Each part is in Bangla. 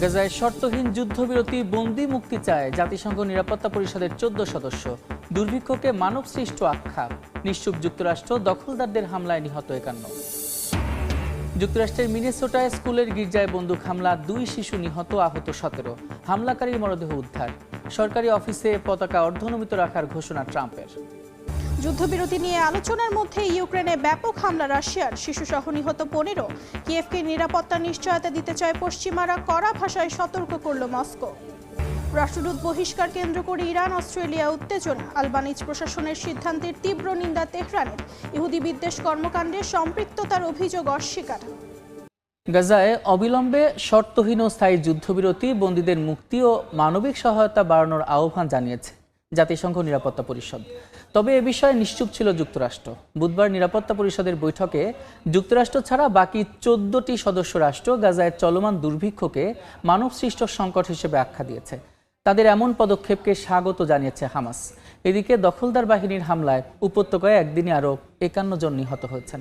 গাজায় শর্তহীন যুদ্ধবিরতি বন্দি মুক্তি চায় জাতিসংঘ নিরাপত্তা পরিষদের চোদ্দ সদস্য। দুর্ভিক্ষকে মানব সৃষ্ট আখ্যা। নিশ্চুপ যুক্তরাষ্ট্র দখলদারদের হামলায় নিহত একান্ন। যুক্তরাষ্ট্রের মিনেসোটায় স্কুলের গির্জায় বন্দুক হামলা, দুই শিশু নিহত, আহত সতেরো। হামলাকারীর মরদেহ উদ্ধার। সরকারি অফিসে পতাকা অর্ধনমিত রাখার ঘোষণা ট্রাম্পের। যুদ্ধবিরতি নিয়ে আলোচনার মধ্যে ইউক্রেনে ব্যাপক হামলা, রাশিয়ার শিশুসহ নিহত পনেরো। কিয়েভকে নিরাপত্তা নিশ্চয়তা দিতে চায় পশ্চিমারা, কড়া ভাষায় সতর্ক করল মস্কো। রাষ্ট্রদূত বহিষ্কার কেন্দ্র করে ইরান, অস্ট্রেলিয়া, উত্তেজনা। আলবানিজ প্রশাসনের সিদ্ধান্তের তীব্র নিন্দা তেহরানের। ইহুদি বিদ্বেষ কর্মকাণ্ডে সম্পৃক্ততার অভিযোগ অস্বীকার। গাজায় অবিলম্বে শর্তহীন স্থায়ী যুদ্ধবিরতি, বন্দীদের মুক্তি ও মানবিক সহায়তা বাড়ানোর আহ্বান জানিয়েছে। জাতিসংঘ নিরাপত্তা পরিষদ। তবে এ বিষয়ে নিশ্চুপ ছিল যুক্তরাষ্ট্র। বুধবার নিরাপত্তা পরিষদের বৈঠকে যুক্তরাষ্ট্র ছাড়া বাকি চোদ্দটি সদস্য রাষ্ট্র গাজায় চলমান দুর্ভিক্ষকে মানবসৃষ্ট সংকট হিসেবে আখ্যা দিয়েছে। তাদের এমন পদক্ষেপকে স্বাগত জানিয়েছে হামাস। এদিকে দখলদার বাহিনীর হামলায় উপত্যকায় একদিনে আরও একান্ন জন নিহত হয়েছেন।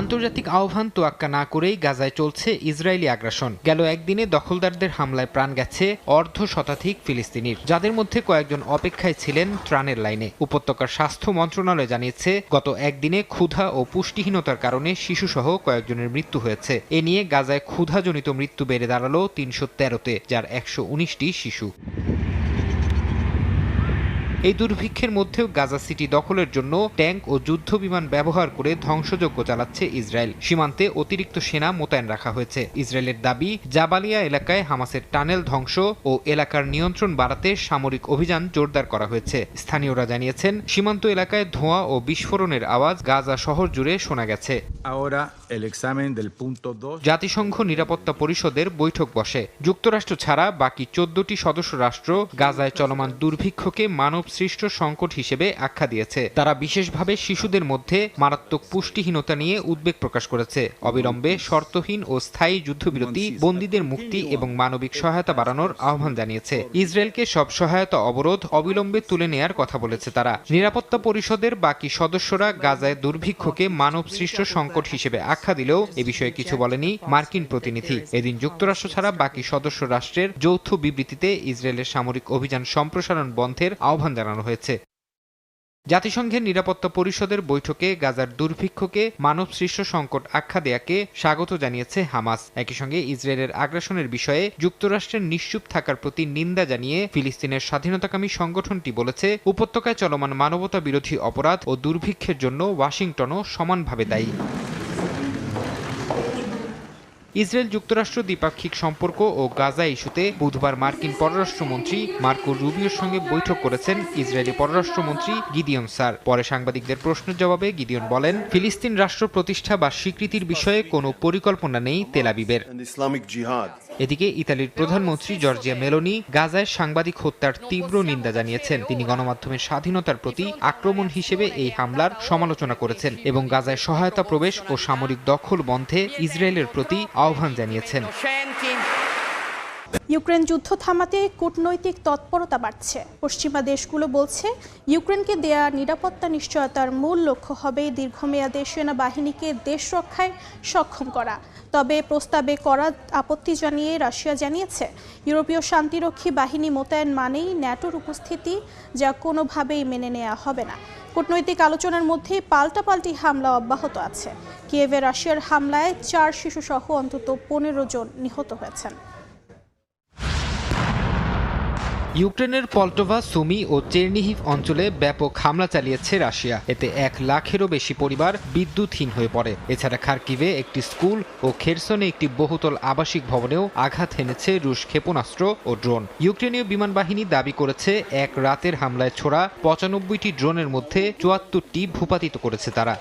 আন্তর্জাতিক আহ্বান তোয়াক্কা না করেই গাজায় চলছে ইসরায়েলি আগ্রাসন। গেল একদিনে দখলদারদের হামলায় প্রাণ গেছে অর্ধ শতাধিক ফিলিস্তিনির, যাদের মধ্যে কয়েকজন অপেক্ষায় ছিলেন ত্রাণের লাইনে। উপত্যকার স্বাস্থ্য মন্ত্রণালয় জানিয়েছে, গত একদিনে ক্ষুধা ও পুষ্টিহীনতার কারণে শিশুসহ কয়েকজনের মৃত্যু হয়েছে। এ নিয়ে গাজায় ক্ষুধাজনিত মৃত্যু বেড়ে দাঁড়াল তিনশো তেরোতে, যার একশো উনিশটি শিশু। এই দুর্ভিক্ষের মধ্যেও গাজা সিটি দখলের জন্য ট্যাঙ্ক ও যুদ্ধ বিমান ব্যবহার করে ধ্বংসযজ্ঞ চালাচ্ছে ইসরায়েল। সীমান্তে অতিরিক্ত সেনা মোতায়েন রাখা হয়েছে। ইসরায়েলের দাবি জাবালিয়া এলাকায় হামাসের টানেল ধ্বংস ও এলাকার নিয়ন্ত্রণ বাড়াতে সামরিক অভিযান জোরদার করা হয়েছে। স্থানীয়রা জানিয়েছেন সীমান্ত এলাকায় ধোঁয়া ও বিস্ফোরণের আওয়াজ গাজা শহর জুড়ে শোনা গেছে। Ahora el examen del punto 2. জাতিসংঘ নিরাপত্তা পরিষদের বৈঠক বসে। যুক্তরাষ্ট্র ছাড়া বাকি চোদ্দটি সদস্য রাষ্ট্র গাজায় চলমান দুর্ভিক্ষকে মানব সৃষ্ট সংকট হিসেবে আখ্যা দিয়েছে। তারা বিশেষভাবে শিশুদের মধ্যে মারাত্মক পুষ্টিহীনতা নিয়ে উদ্বেগ প্রকাশ করেছে। অবিলম্বে শর্তহীন ও স্থায়ী যুদ্ধবিরতি বন্দীদের মুক্তি এবং মানবিক সহায়তা বাড়ানোর আহ্বান জানিয়েছে। ইসরায়েলকে সব সহায়তা অবরোধ অবিলম্বে তুলে নেয়ার কথা বলেছে তারা। নিরাপত্তা পরিষদের বাকি সদস্যরা গাজায় দুর্ভিক্ষকে মানব সৃষ্ট সংকট হিসেবে আখ্যা দিলেও এ বিষয়ে কিছু বলেনি মার্কিন প্রতিনিধি। এদিন যুক্তরাষ্ট্র ছাড়া বাকি সদস্য রাষ্ট্রের যৌথ বিবৃতিতে ইসরায়েলের সামরিক অভিযান সম্প্রসারণ বন্ধের আহ্বান জানানো হয়েছে। জাতিসংঘের নিরাপত্তা পরিষদের বৈঠকে গাজার দুর্ভিক্ষকে মানব সৃষ্ট সংকট আখ্যা দেয়াকে স্বাগত জানিয়েছে হামাস। একই সঙ্গে ইসরায়েলের আগ্রাসনের বিষয়ে যুক্তরাষ্ট্রের নিশ্চুপ থাকার প্রতি নিন্দা জানিয়ে ফিলিস্তিনের স্বাধীনতাকামী সংগঠনটি বলেছে, উপত্যকায় চলমান মানবতা বিরোধী অপরাধ ও দুর্ভিক্ষের জন্য ওয়াশিংটনও সমানভাবে দায়ী। ইসরায়েল যুক্তরাষ্ট্র দ্বিপাক্ষিক সম্পর্ক ও গাজা ইস্যুতে বুধবার মার্কিন পররাষ্ট্রমন্ত্রী মার্কো রুবিওর সঙ্গে বৈঠক করেছেন ইসরায়েলি পররাষ্ট্রমন্ত্রী গিদিয়ন স্যার পরে সাংবাদিকদের প্রশ্নের জবাবে গিদিয়ন বলেন, ফিলিস্তিন রাষ্ট্র প্রতিষ্ঠা বা স্বীকৃতির বিষয়ে কোনো পরিকল্পনা নেই তেলাবিবের. এদিকে ইতালির প্রধানমন্ত্রী জর্জিয়া মেলোনি গাজায় সাংবাদিক হত্যার তীব্র নিন্দা জানিয়েছেন। তিনি গণমাধ্যমের স্বাধীনতার প্রতি আক্রমণ হিসেবে এই হামলার সমালোচনা করেছেন এবং গাজায় সহায়তা প্রবেশ ও সামরিক দখল বন্ধে ইসরায়েলের প্রতি আহ্বান জানিয়েছেন। ইউক্রেন যুদ্ধ থামাতে কূটনৈতিক তৎপরতা বাড়ছে। পশ্চিমা দেশগুলো বলছে, ইউক্রেনকে দেয়া নিরাপত্তা নিশ্চয়তার মূল লক্ষ্য হবে দীর্ঘমেয়াদে সেনাবাহিনীকে দেশ রক্ষায় সক্ষম করা। তবে প্রস্তাবে করা আপত্তি জানিয়ে রাশিয়া জানিয়েছে, ইউরোপীয় শান্তিরক্ষী বাহিনী মোতায়েন মানেই ন্যাটোর উপস্থিতি যা কোনোভাবেই মেনে নেওয়া হবে না। কূটনৈতিক আলোচনার মধ্যে পাল্টাপাল্টি হামলা অব্যাহত আছে। কিয়েভে রাশিয়ার হামলায় চার শিশুসহ অন্তত পনেরো জন নিহত হয়েছেন। ইউক্রেনের পল্টোভা, সুমি ও চেরনিহিভ অঞ্চলে ব্যাপক হামলা চালিয়েছে রাশিয়া। এতে এক লাখেরও বেশি পরিবার বিদ্যুৎহীন হয়ে পড়ে। এছাড়া খার্কিভে একটি স্কুল ও খেরসনে একটি বহুতল আবাসিক ভবনেও আঘাত হেনেছে রুশ ক্ষেপণাস্ত্র ও ড্রোন। ইউক্রেনীয় বিমান বাহিনী দাবি করেছে, এক রাতের হামলায় ছোড়া পঁচানব্বইটি ড্রোনের মধ্যে চুয়াত্তরটি ভূপাতিত করেছে তারা।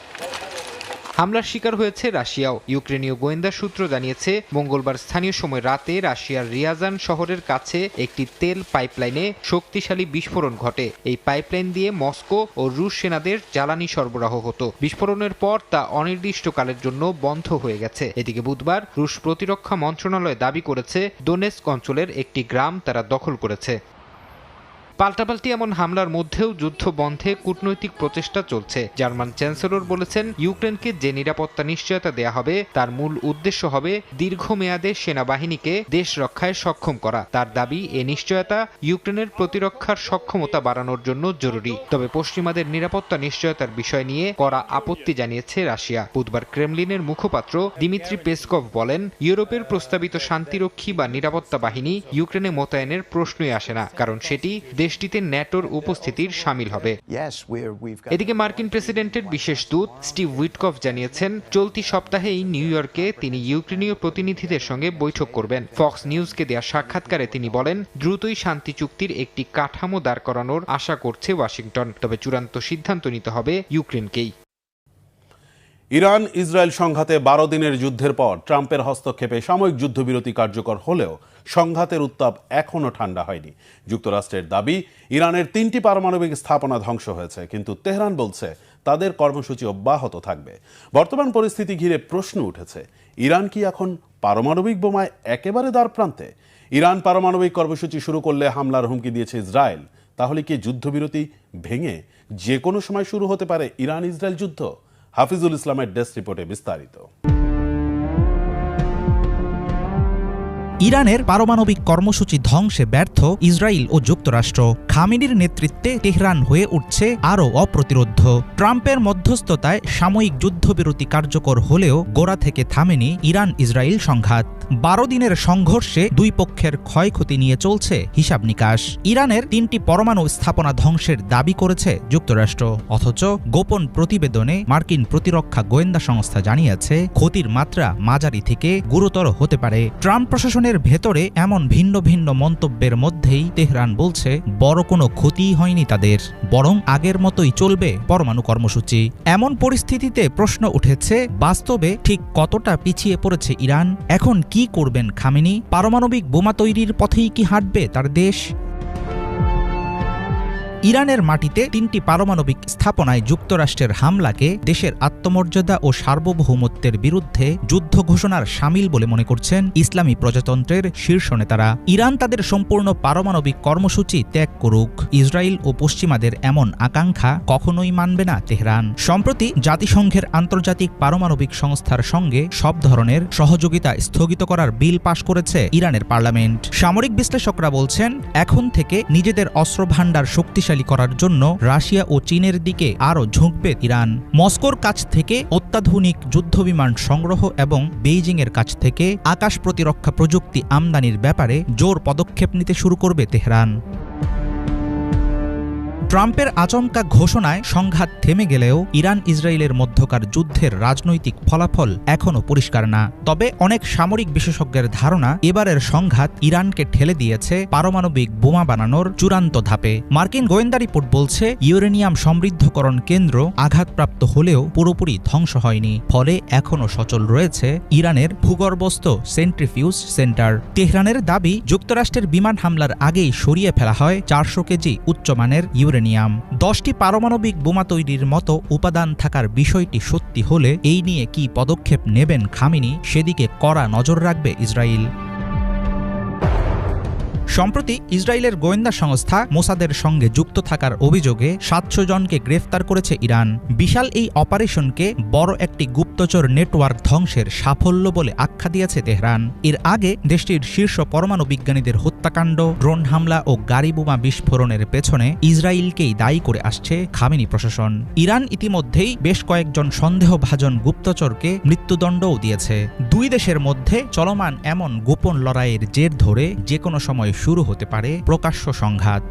হামলার শিকার হয়েছে রাশিয়াও। ইউক্রেনীয় গোয়েন্দা সূত্র জানিয়েছে, মঙ্গলবার স্থানীয় সময় রাতে রাশিয়ার রিয়াজান শহরের কাছে একটি তেল পাইপলাইনে শক্তিশালী বিস্ফোরণ ঘটে। এই পাইপলাইন দিয়ে মস্কো ও রুশ সেনাদের জ্বালানি সরবরাহ হতো। বিস্ফোরণের পর তা অনির্দিষ্টকালের জন্য বন্ধ হয়ে গেছে। এদিকে বুধবার রুশ প্রতিরক্ষা মন্ত্রণালয় দাবি করেছে, দোনেস্ক অঞ্চলের একটি গ্রাম তারা দখল করেছে। পাল্টাপাল্টি এমন হামলার মধ্যেও যুদ্ধ বন্ধে কূটনৈতিক প্রচেষ্টা চলছে। জার্মান চ্যান্সেলর বলেছেন, ইউক্রেনকে যে নিরাপত্তা নিশ্চয়তা দেয়া হবে, তার মূল উদ্দেশ্য হবে দীর্ঘমেয়াদে সেনাবাহিনীকে দেশ রক্ষায় সক্ষম করা। তার দাবি, এ নিশ্চয়তা ইউক্রেনের প্রতিরক্ষার সক্ষমতা বাড়ানোর জন্য জরুরি। তবে পশ্চিমাদের নিরাপত্তা নিশ্চয়তার বিষয় নিয়ে কড়া আপত্তি জানিয়েছে রাশিয়া। বুধবার ক্রেমলিনের মুখপাত্র দিমিত্রি পেসকভ বলেন, ইউরোপের প্রস্তাবিত শান্তিরক্ষী বা নিরাপত্তা বাহিনী ইউক্রেনে মোতায়েনের প্রশ্নই আসে না, কারণ সেটি দেশটিতে ন্যাটোর উপস্থিতির সামিল হবে. এদিকে মার্কিন প্রেসিডেন্টের বিশেষ দূত স্টিভ উইটকফ জানিয়েছেন চলতি সপ্তাহেই নিউ ইয়র্কে তিনি ইউক্রেনীয় প্রতিনিধিদের সঙ্গে বৈঠক করবেন ফক্স নিউজকে দেওয়া সাক্ষাৎকারে তিনি বলেন দ্রুতই শান্তি চুক্তির একটি কাঠামো দাঁড় করানোর আশা করছে ওয়াশিংটন তবে চূড়ান্ত সিদ্ধান্ত নিতে হবে ইউক্রেনকেই ইরান, ইসরায়েল সংঘাতে বারো দিনের যুদ্ধের পর ট্রাম্পের হস্তক্ষেপে সাময়িক যুদ্ধবিরতি কার্যকর হলেও সংঘাতের উত্তাপ এখনও ঠান্ডা হয়নি। যুক্তরাষ্ট্রের দাবি, ইরানের তিনটি পারমাণবিক স্থাপনা ধ্বংস হয়েছে, কিন্তু তেহরান বলছে তাদের কর্মসূচি অব্যাহত থাকবে। বর্তমান পরিস্থিতি ঘিরে প্রশ্ন উঠেছে, ইরান কি এখন পারমাণবিক বোমায় একেবারে দ্বার প্রান্তে? ইরান পারমাণবিক কর্মসূচি শুরু করলে হামলার হুমকি দিয়েছে ইসরায়েল, তাহলে কি যুদ্ধবিরতি ভেঙে যে কোনো সময় শুরু হতে পারে ইরান ইসরায়েল যুদ্ধ? হাফিজুল ইসলামের ডেস্ক রিপোর্টে বিস্তারিত। ইরানের পারমাণবিক কর্মসূচি ধ্বংসে ব্যর্থ ইসরায়েল ও যুক্তরাষ্ট্র। খামিনির নেতৃত্বে তেহরান হয়ে উঠছে আরও অপ্রতিরোধ্য ট্রাম্পের মধ্যস্থতায় সাময়িক যুদ্ধবিরতি কার্যকর হলেও গোড়া থেকে থামেনি ইরান ইসরায়েল সংঘাত। বারো দিনের সংঘর্ষে দুই পক্ষের ক্ষয়ক্ষতি নিয়ে চলছে হিসাব নিকাশ। ইরানের তিনটি পরমাণু স্থাপনা ধ্বংসের দাবি করেছে যুক্তরাষ্ট্র। অথচ গোপন প্রতিবেদনে মার্কিন প্রতিরক্ষা গোয়েন্দা সংস্থা জানিয়েছে, ক্ষতির মাত্রা মাঝারি থেকে গুরুতর হতে পারে। ট্রাম্প প্রশাসনের ভেতরে এমন ভিন্ন ভিন্ন মন্তব্যের মধ্যেই তেহরান বলছে, বড় কোনো ক্ষতি হয়নি তাদের, বরং আগের মতোই চলবে পরমাণু কর্মসূচি। এমন পরিস্থিতিতে প্রশ্ন উঠেছে, বাস্তবে ঠিক কতটা পিছিয়ে পড়েছে ইরান? এখন কি করবেন খামেনি? পারমাণবিক বোমা তৈরির পথেই কি হাঁটবে তার দেশ? ইরানের মাটিতে তিনটি পারমাণবিক স্থাপনায় যুক্তরাষ্ট্রের হামলাকে দেশের আত্মমর্যাদা ও সার্বভৌমত্বের বিরুদ্ধে যুদ্ধ ঘোষণার সামিল বলে মনে করছেন ইসলামী প্রজাতন্ত্রের শীর্ষ নেতারা। ইরান তাদের সম্পূর্ণ পারমাণবিক কর্মসূচি ত্যাগ করুক। ইসরায়েল ও পশ্চিমাদের এমন আকাঙ্ক্ষা কখনোই মানবে না তেহরান। সম্প্রতি জাতিসংঘের আন্তর্জাতিক পারমাণবিক সংস্থার সঙ্গে সব ধরনের সহযোগিতা স্থগিত করার বিল পাশ করেছে ইরানের পার্লামেন্ট। সামরিক বিশ্লেষকরা বলছেন, এখন থেকে নিজেদের অস্ত্রভাণ্ডার শক্তিশালী করার জন্য রাশিয়া ও চীনের দিকে আরও ঝুঁকবে ইরান। মস্কোর কাছ থেকে অত্যাধুনিক যুদ্ধবিমান সংগ্রহ এবং বেইজিংয়ের কাছ থেকে আকাশ প্রতিরক্ষা প্রযুক্তি আমদানির ব্যাপারে জোর পদক্ষেপ নিতে শুরু করবে তেহরান। ট্রাম্পের আচমকা ঘোষণায় সংঘাত থেমে গেলেও ইরান ইসরায়েলের মধ্যকার যুদ্ধের রাজনৈতিক ফলাফল এখনও পরিষ্কার না। তবে অনেক সামরিক বিশেষজ্ঞের ধারণা এবারের সংঘাত ইরানকে ঠেলে দিয়েছে পারমাণবিক বোমা বানানোর চূড়ান্ত ধাপে। মার্কিন গোয়েন্দা রিপোর্ট বলছে, ইউরেনিয়াম সমৃদ্ধকরণ কেন্দ্র আঘাতপ্রাপ্ত হলেও পুরোপুরি ধ্বংস হয়নি। ফলে এখনও সচল রয়েছে ইরানের ভূগর্ভস্থ সেন্ট্রিফিউজ সেন্টার। তেহরানের দাবি, যুক্তরাষ্ট্রের বিমান হামলার আগেই সরিয়ে ফেলা হয় চারশো কেজি উচ্চমানের ইউরেনিয়াম। দশটি পারমাণবিক বোমা তৈরির মতো উপাদান থাকার বিষয়টি সত্যি হলে এই নিয়ে কি পদক্ষেপ নেবেন খামিনি, সেদিকে কড়া নজর রাখবে ইসরায়েল সম্প্রতি ইসরায়েলের গোয়েন্দা সংস্থা মোসাদের সঙ্গে যুক্ত থাকার অভিযোগে সাতশো জনকে গ্রেফতার করেছে ইরান। বিশাল এই অপারেশনকে বড় একটি গুপ্তচর নেটওয়ার্ক ধ্বংসের সাফল্য বলে আখ্যা দিয়েছে তেহরান। এর আগে দেশটির শীর্ষ পরমাণু বিজ্ঞানীদের হত্যাকাণ্ড, ড্রোন হামলা ও গাড়ি বোমা বিস্ফোরণের পেছনে ইসরায়েলকেই দায়ী করে আসছে খামেনি প্রশাসন। ইরান ইতিমধ্যেই বেশ কয়েকজন সন্দেহভাজন গুপ্তচরকে মৃত্যুদণ্ডও দিয়েছে। দুই দেশের মধ্যে চলমান এমন গোপন লড়াইয়ের জের ধরে যে কোনো সময় শুরু হতে পারে প্রকাশ্য সংঘাত।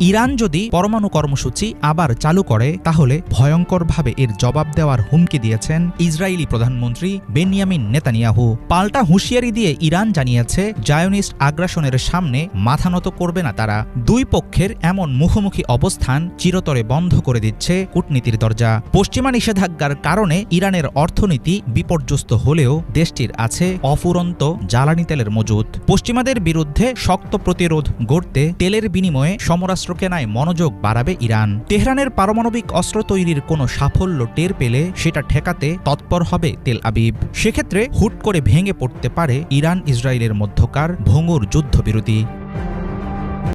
ইরান যদি পরমাণু কর্মসূচি আবার চালু করে, তাহলে ভয়ঙ্করভাবে এর জবাব দেওয়ার হুমকি দিয়েছেন ইসরায়েলি প্রধানমন্ত্রী বেনিয়ামিন নেতানিয়াহু। পাল্টা হুঁশিয়ারি দিয়ে ইরান জানিয়েছে, জায়োনিস্ট আগ্রাসনের সামনে মাথা নত করবে না তারা। দুই পক্ষের এমন মুখোমুখি অবস্থান চিরতরে বন্ধ করে দিচ্ছে কূটনীতির দরজা। পশ্চিমা নিষেধাজ্ঞার কারণে ইরানের অর্থনীতি বিপর্যস্ত হলেও দেশটির আছে অফুরন্ত জ্বালানি তেলের মজুদ পশ্চিমাদের বিরুদ্ধে শক্ত প্রতিরোধ গড়তে তেলের বিনিময়ে সমরাস্ত্র কেনায় মনোযোগ বাড়াবে ইরান। তেহরানের পারমাণবিক অস্ত্র তৈরির কোনো সাফল্য টের পেলে সেটা ঠেকাতে তৎপর হবে তেল আবিব। সেক্ষেত্রে হুট করে ভেঙে পড়তে পারে ইরান ইসরায়েলের মধ্যকার ভঙ্গুর যুদ্ধবিরতি।